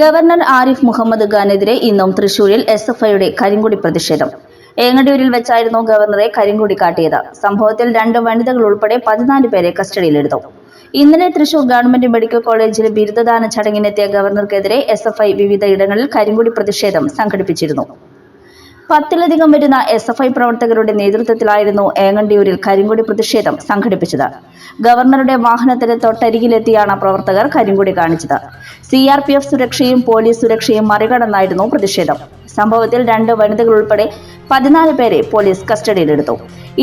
Governor Arif Muhammad ഖാനെതിരെ ഇന്നും തൃശൂരിൽ S F ഐയുടെ കരിങ്കുടി പ്രതിഷേധം. ഏങ്ങടിയൂരിൽ വെച്ചായിരുന്നു ഗവർണറെ കരിങ്കുടി കാട്ടിയത്. സംഭവത്തിൽ രണ്ട് വനിതകൾ ഉൾപ്പെടെ പതിനാല് പേരെ കസ്റ്റഡിയിലെടുത്തു. ഇന്നലെ തൃശൂർ ഗവൺമെന്റ് മെഡിക്കൽ കോളേജിൽ ബിരുദദാന ചടങ്ങിനെത്തിയ ഗവർണർക്കെതിരെ എസ് എഫ് ഐ വിവിധ ഇടങ്ങളിൽ കരിങ്കുടി പ്രതിഷേധം സംഘടിപ്പിച്ചിരുന്നു. പത്തിലധികം വരുന്ന എസ് എഫ് ഐ പ്രവർത്തകരുടെ നേതൃത്വത്തിലായിരുന്നു ഏങ്ങണ്ടിയൂരിൽ കരിങ്കൊടി പ്രതിഷേധം സംഘടിപ്പിച്ചത്. ഗവർണറുടെ വാഹനത്തിന് തൊട്ടരികിലെത്തിയാണ് പ്രവർത്തകർ കരിങ്കൊടി കാണിച്ചത്. സി ആർ പി എഫ് സുരക്ഷയും പോലീസ് സുരക്ഷയും മറികടന്നായിരുന്നു പ്രതിഷേധം. സംഭവത്തിൽ രണ്ട് വനിതകൾ ഉൾപ്പെടെ പതിനാല് പേരെ പോലീസ് കസ്റ്റഡിയിലെടുത്തു.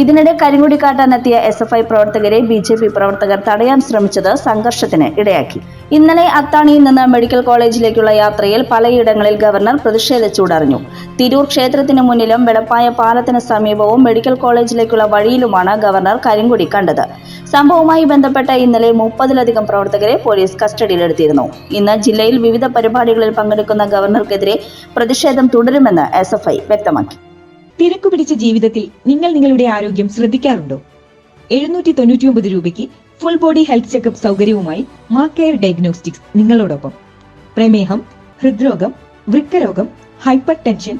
ഇതിനിടെ കരിങ്കുടി കാട്ടാനെത്തിയ എസ് എഫ് ഐ പ്രവർത്തകരെ ബി ജെ പി പ്രവർത്തകർ തടയാൻ ശ്രമിച്ചത് സംഘർഷത്തിന് ഇടയാക്കി. ഇന്നലെ അത്താണിയിൽ നിന്ന് മെഡിക്കൽ കോളേജിലേക്കുള്ള യാത്രയിൽ പലയിടങ്ങളിൽ ഗവർണർ പ്രതിഷേധ ചൂടറിഞ്ഞു. തിരൂർ ക്ഷേത്രത്തിന് മുന്നിലും വെളപ്പായ പാലത്തിന് സമീപവും മെഡിക്കൽ കോളേജിലേക്കുള്ള വഴിയിലുമാണ് ഗവർണർ കരിങ്കുടി കണ്ടത്. സംഭവവുമായി ബന്ധപ്പെട്ട ഇന്നലെ മുപ്പതിലധികം പ്രവർത്തകരെ പോലീസ് കസ്റ്റഡിയിലെടുത്തിരുന്നു. ഇന്ന് ജില്ലയിൽ വിവിധ പരിപാടികളിൽ പങ്കെടുക്കുന്ന ഗവർണർക്കെതിരെ പ്രതിഷേധം തുടരുമെന്ന് എസ് എഫ് ഐ വ്യക്തമാക്കി. തിരക്കു പിടിച്ച ജീവിതത്തിൽ നിങ്ങൾ നിങ്ങളുടെ ആരോഗ്യം ശ്രദ്ധിക്കാറുണ്ടോ? എഴുന്നൂറ്റി തൊണ്ണൂറ്റിയൊമ്പത് രൂപയ്ക്ക് ഫുൾ ബോഡി ഹെൽത്ത് ചെക്കപ്പ് സൗകര്യവുമായി മാ കെയർ ഡയഗ്നോസ്റ്റിക്സ് നിങ്ങളോടൊപ്പം. പ്രമേഹം ഹൃദ്രോഗം വൃക്കരോഗം ഹൈപ്പർ ടെൻഷൻ